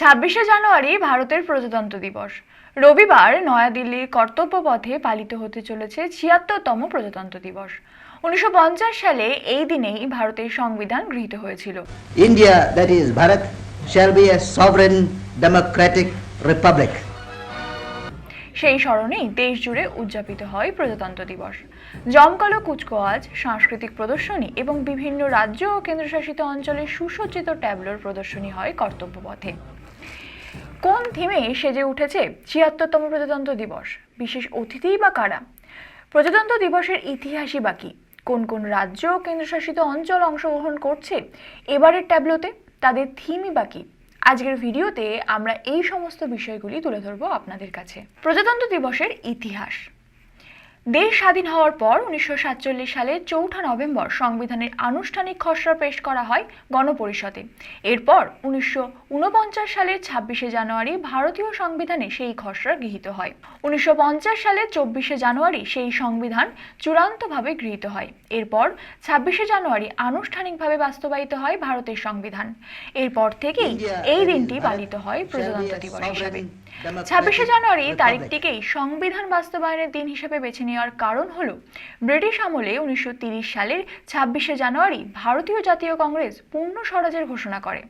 ছাব্বিশে জানুয়ারি ভারতের প্রজাতন্ত্র দিবস। রবিবার নয়াদিল্লির কর্তব্য পথে পালিত হতে চলেছে ছিয়াত্তরতম প্রজাতন্ত্র দিবস। উনিশশো পঞ্চাশ সালে এই দিনেই ভারতের সংবিধান গৃহীত হয়েছিল। India, that is Bharat, shall be a sovereign democratic republic. সেই স্মরণেই দেশ জুড়ে উদযাপিত হয় প্রজাতন্ত্র দিবস। জমকালো কুচকাওয়াজ সাংস্কৃতিক প্রদর্শনী এবং বিভিন্ন রাজ্য ও কেন্দ্রশাসিত অঞ্চলে সুসজ্জিত ট্যাবলোর প্রদর্শনী হয় কর্তব্য পথে কোন থিমে সেজে উঠেছে ছিয়াত্তরতম প্রজাতন্ত্র দিবস? বিশেষ অতিথিই বা কারা? প্রজাতন্ত্র দিবসের ইতিহাসই বাকি কোন কোন রাজ্য ও কেন্দ্রশাসিত অঞ্চল অংশগ্রহণ করছে? এবারের ট্যাবলোতে তাদের থিমই বাকি আজকের ভিডিওতে আমরা এই সমস্ত বিষয়গুলি তুলে ধরবো আপনাদের কাছে। প্রজাতন্ত্র দিবসের ইতিহাস। দেশ স্বাধীন হওয়ার পর উনিশশো সাতচল্লিশ সালে চৌঠা নভেম্বর সংবিধানের আনুষ্ঠানিক খসড়া পেশ করা হয় গণপরিষদে। এরপর উনিশশো উনপঞ্চাশ সালের ছাব্বিশে জানুয়ারি ভারতীয় সংবিধানে সেই খসড়া গৃহীত হয়। উনিশশো সালের চব্বিশে জানুয়ারি সেই সংবিধান চূড়ান্তভাবে গৃহীত হয়। এরপর ছাব্বিশে জানুয়ারি আনুষ্ঠানিকভাবে বাস্তবায়িত হয় ভারতের সংবিধান। এরপর থেকেই এই দিনটি পালিত হয় প্রজাতন্ত্র দিবস হিসাবে। ছাব্বিশে জানুয়ারি তারিখটিকেই সংবিধান বাস্তবায়নের দিন হিসেবে বেছে নেওয়ার কারণ হল, ব্রিটিশ আমলে উনিশশো সালের ছাব্বিশে জানুয়ারি ভারতীয় জাতীয় কংগ্রেস পূর্ণ স্বরাজের ঘোষণা করে।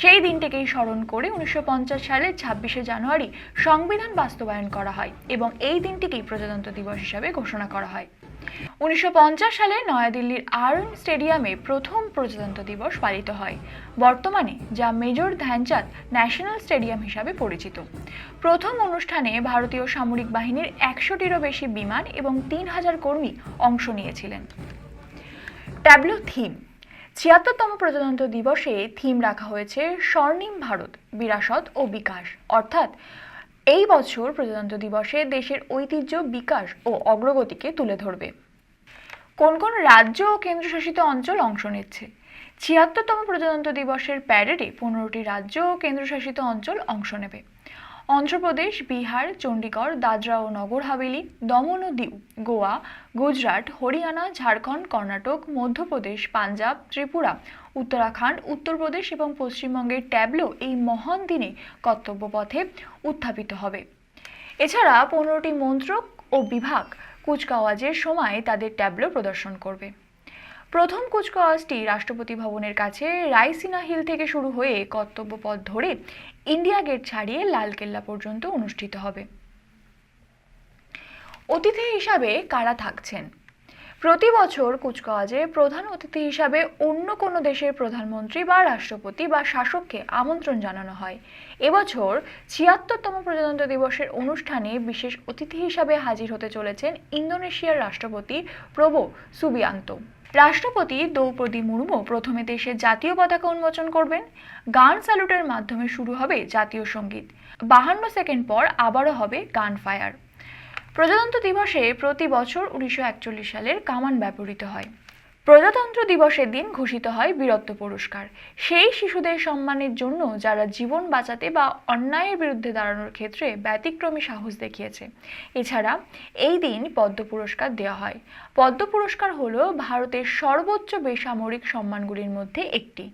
সেই দিনটিকেই স্মরণ করে উনিশশো পঞ্চাশ সালের ছাব্বিশে জানুয়ারি সংবিধান বাস্তবায়ন করা হয় এবং এই দিনটিকেই প্রজাতন্ত্র দিবস হিসাবে ঘোষণা করা হয়। উনিশশো সালে নয়াদিল্লির আর্ন স্টেডিয়ামে প্রথম প্রজাতন্ত্র দিবস পালিত হয়। বর্তমানে যা মেজর ধ্যানচাঁদ ন্যাশনাল স্টেডিয়াম হিসাবে পরিচিত। প্রথম অনুষ্ঠানে ভারতীয় সামরিক বাহিনীর একশোটিরও বেশি বিমান এবং তিন হাজার কর্মী অংশ নিয়েছিলেন। Tableau theme. ছিয়াত্তরতম প্রজাতন্ত্র দিবসে থিম রাখা হয়েছে স্বর্ণিম ভারত, বিরাসত ও বিকাশ। অর্থাৎ এই বছর প্রজাতন্ত্র দিবসে দেশের ঐতিহ্য, বিকাশ ও অগ্রগতিকে তুলে ধরবে। কোন কোন রাজ্য ও কেন্দ্রশাসিত অঞ্চল অংশ নিচ্ছে? ছিয়াত্তরতম প্রজাতন্ত্র দিবসের প্যারেডে পনেরোটি রাজ্য ও কেন্দ্রশাসিত অঞ্চল অংশ নেবে। অন্ধ্রপ্রদেশ, বিহার চণ্ডীগড় দাদরা ও নগর হাভেলি, দমন ও দিউ, গোয়া, গুজরাট, হরিয়ানা, ঝাড়খণ্ড, কর্ণাটক, মধ্যপ্রদেশ, পাঞ্জাব, ত্রিপুরা, উত্তরাখণ্ড, উত্তরপ্রদেশ এবং পশ্চিমবঙ্গের ট্যাবলো এই মহান দিনে কর্তব্য পথে উত্থাপিত হবে। এছাড়া পনেরোটি মন্ত্রক ও বিভাগ কুচকাওয়াজের সময় তাদের ট্যাবলো প্রদর্শন করবে। প্রথম কুচকাওয়াজটি রাষ্ট্রপতি ভবনের কাছে রাইসিনা হিল থেকে শুরু হয়ে কর্তব্য পথ ধরে ইন্ডিয়া গেট ছাড়িয়ে লালকেল্লা পর্যন্ত অনুষ্ঠিত হবে। অতিথি হিসাবে কারা থাকছেন? প্রতি বছর কুচকাওয়াজে প্রধান অতিথি হিসাবে অন্য কোনো দেশের প্রধানমন্ত্রী বা রাষ্ট্রপতি বা শাসককে আমন্ত্রণ জানানো হয়। এবছর ছিয়াত্তরতম প্রজাতন্ত্র দিবসের অনুষ্ঠানে বিশেষ অতিথি হিসাবে হাজির হতে চলেছেন ইন্দোনেশিয়ার রাষ্ট্রপতি প্রবো সুবিয়ান্ত। রাষ্ট্রপতি দ্রৌপদী মুর্মু প্রথমে দেশের জাতীয় পতাকা উন্মোচন করবেন। গান স্যালুটের মাধ্যমে শুরু হবে জাতীয় সংগীত। বাহান্ন সেকেন্ড পর আবারও হবে গান ফায়ার। প্রজাতন্ত্র দিবসে প্রতি বছর উনিশশো একচল্লিশ সালের কামান ব্যবহৃত হয়। প্রজাতন্ত্র দিবসের দিন ঘোষিত হয় বীরত্ব পুরস্কার। সেই শিশুদের সম্মানের জন্য যারা জীবন বাঁচাতে বা অন্যায়ের বিরুদ্ধে দাঁড়ানোর ক্ষেত্রে ব্যতিক্রমী সাহস দেখিয়েছে। এছাড়া এই দিন পদ্ম পুরস্কার দেওয়া হয়। পদ্ম পুরস্কার হল ভারতের সর্বোচ্চ বেসামরিক সম্মানগুলির মধ্যে একটি।